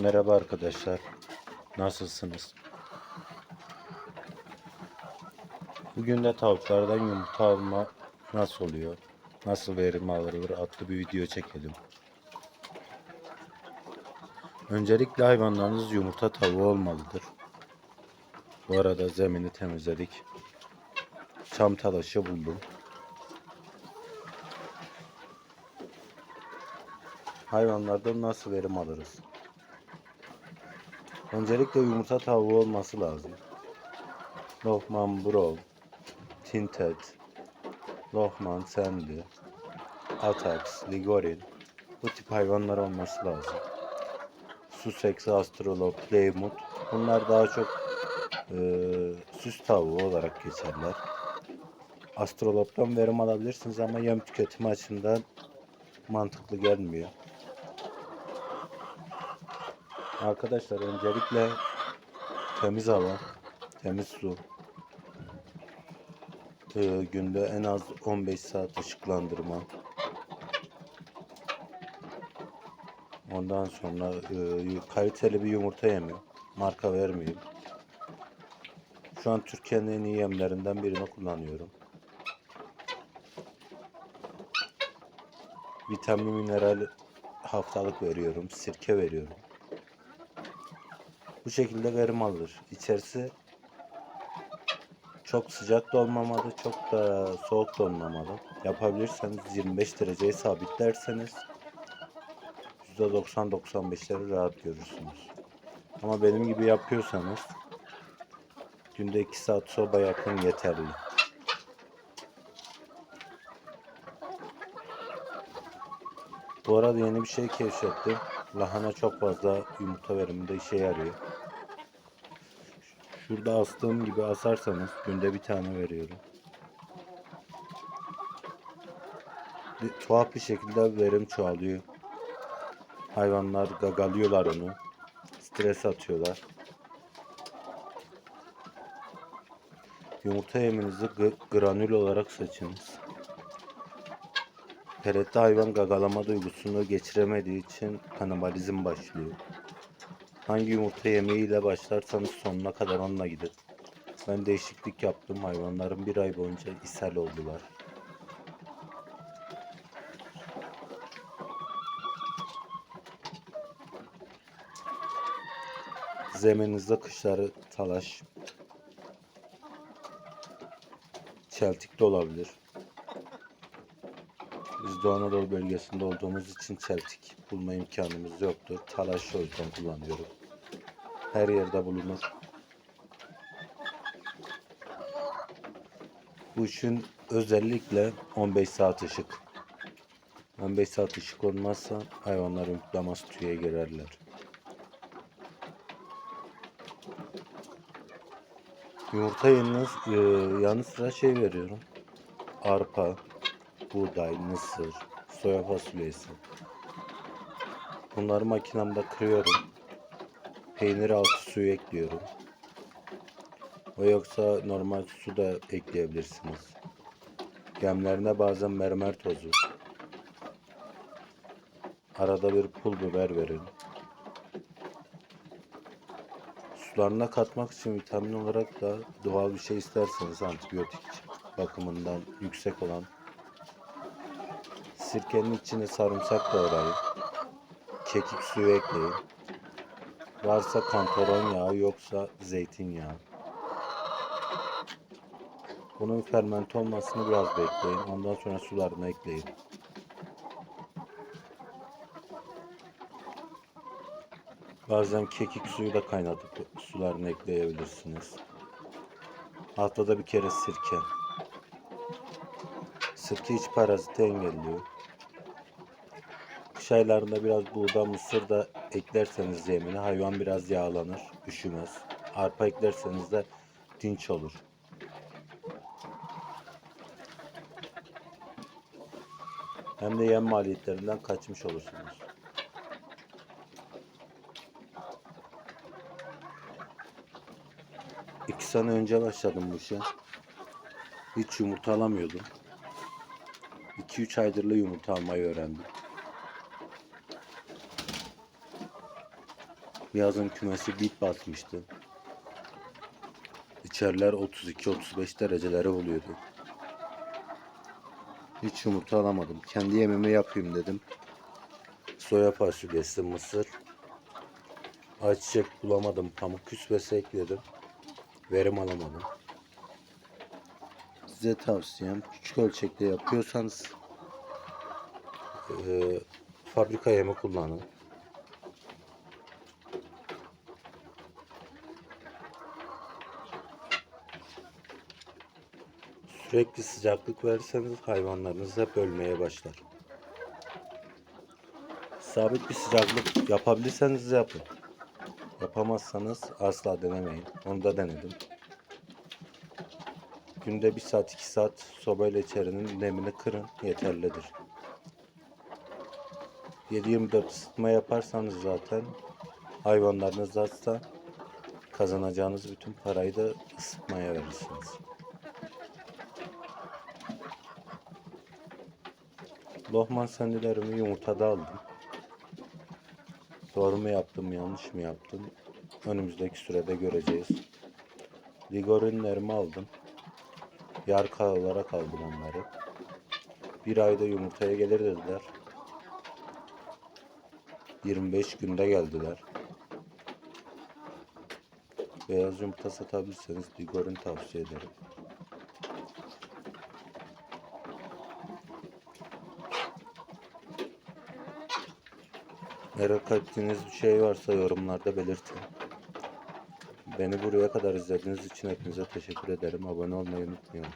Merhaba arkadaşlar. Nasılsınız? Bugün de tavuklardan yumurta alma nasıl oluyor? Nasıl verim alınır adlı bir video çekelim. Öncelikle hayvanlarınız yumurta tavuğu olmalıdır. Bu arada zemini temizledik. Çam talaşı buldum. Hayvanlardan nasıl verim alırız? Öncelikle yumurta tavuğu olması lazım. Lohman Brown, Tinted, Lohman Sandy, Atax, Ligorin bu tip hayvanlar olması lazım. Sussex, Astrolop, Plymouth bunlar daha çok eee, süs tavuğu olarak geçerler. Astrolop'tan verim alabilirsiniz ama yem tüketimi açısından mantıklı gelmiyor. Arkadaşlar öncelikle temiz hava, temiz su, ee, günde en az 15 saat ışıklandırma. Ondan sonra e, kaliteli bir yumurta yemi. Marka vermeyeyim. Şu an Türkiye'nin en iyi yemlerinden birini kullanıyorum. Vitamin mineral haftalık veriyorum. Sirke veriyorum. Bu şekilde verim alır. İçerisi çok sıcak da olmamalı, çok da soğuk da olmamalı. Yapabilirseniz 25 dereceyi sabitlerseniz %90-95'leri rahat görürsünüz. Ama benim gibi yapıyorsanız günde 2 saat soba yakın yeterli. Bu arada yeni bir şey keşfettim. Lahana çok fazla yumurta veriminde işe yarıyor. Şurada astığım gibi asarsanız günde bir tane veriyorum. Bir, tuhaf bir şekilde verim çoğalıyor. Hayvanlar gagalıyorlar onu. Stres atıyorlar. Yumurta yeminizi granül olarak seçiniz. Pelette hayvan gagalama duygusunu geçiremediği için kanibalizm başlıyor. Hangi yumurta yemeğiyle başlarsanız sonuna kadar onunla gidin. Ben değişiklik yaptım. Hayvanlarım bir ay boyunca ishal oldular. Zemininizde kışları talaş, çeltik de olabilir. Biz Doğu Anadolu bölgesinde olduğumuz için çeltik bulma imkanımız yoktu. Talaş o yüzden kullanıyorum. Her yerde bulunur. Bu işin özellikle 15 saat ışık. 15 saat ışık olmazsa hayvanlar yumurtlamaz tüye girerler. Yumurta yanınız, e, yanı sıra şey veriyorum. Arpa, buğday, mısır, soya fasulyesi. Bunları makinemde kırıyorum. Peynir altı suyu ekliyorum. O yoksa normal su da ekleyebilirsiniz. Yemlerine bazen mermer tozu. Arada bir pul biber verin. Sularına katmak için vitamin olarak da doğal bir şey isterseniz antibiyotik bakımından yüksek olan sirkenin içine sarımsak doğrayın. Kekik suyu ekleyin. Varsa kantaron yağı yoksa zeytinyağı. Bunun fermente olmasını biraz bekleyin. Ondan sonra sularını ekleyin. Bazen kekik suyu da kaynatıp sularını ekleyebilirsiniz. Haftada bir kere sirke. Sirke iç paraziti engelliyor. Kış aylarında biraz buğda mısır da eklerseniz yemine hayvan biraz yağlanır, üşümez. Arpa eklerseniz de dinç olur. Hem de yem maliyetlerinden kaçmış olursunuz. İki sene önce başladım bu işe. Hiç yumurta alamıyordum. 2-3 aydır yumurta almayı öğrendim. Yazın kümesi bit basmıştı. İçeriler 32-35 dereceleri buluyordu. Hiç yumurta alamadım. Kendi yememi yapayım dedim. Soya fasulyesi, mısır. Ayçiçek bulamadım. Pamuk küsvesi ekledim. Verim alamadım. Size tavsiyem küçük ölçekte yapıyorsanız eee, fabrika yemi kullanın. Sürekli sıcaklık verirseniz hayvanlarınız hep ölmeye başlar. Sabit bir sıcaklık yapabilirseniz yapın. Yapamazsanız asla denemeyin. Onu da denedim. Günde 1 saat 2 saat sobayla içerinin nemini kırın yeterlidir. 7-24 ısıtma yaparsanız zaten hayvanlarınız azsa kazanacağınız bütün parayı da ısıtmaya verirsiniz. Lohman sendilerimi yumurtada aldım. Doğru mu yaptım, yanlış mı yaptım? Önümüzdeki sürede göreceğiz. Ligor ürünlerimi aldım. Yarka olarak aldım onları. Bir ayda yumurtaya gelir dediler. 25 günde geldiler. Beyaz yumurta satabilirseniz Ligor'un tavsiye ederim. Merak ettiğiniz bir şey varsa yorumlarda belirtin. Beni buraya kadar izlediğiniz için hepinize teşekkür ederim. Abone olmayı unutmayın.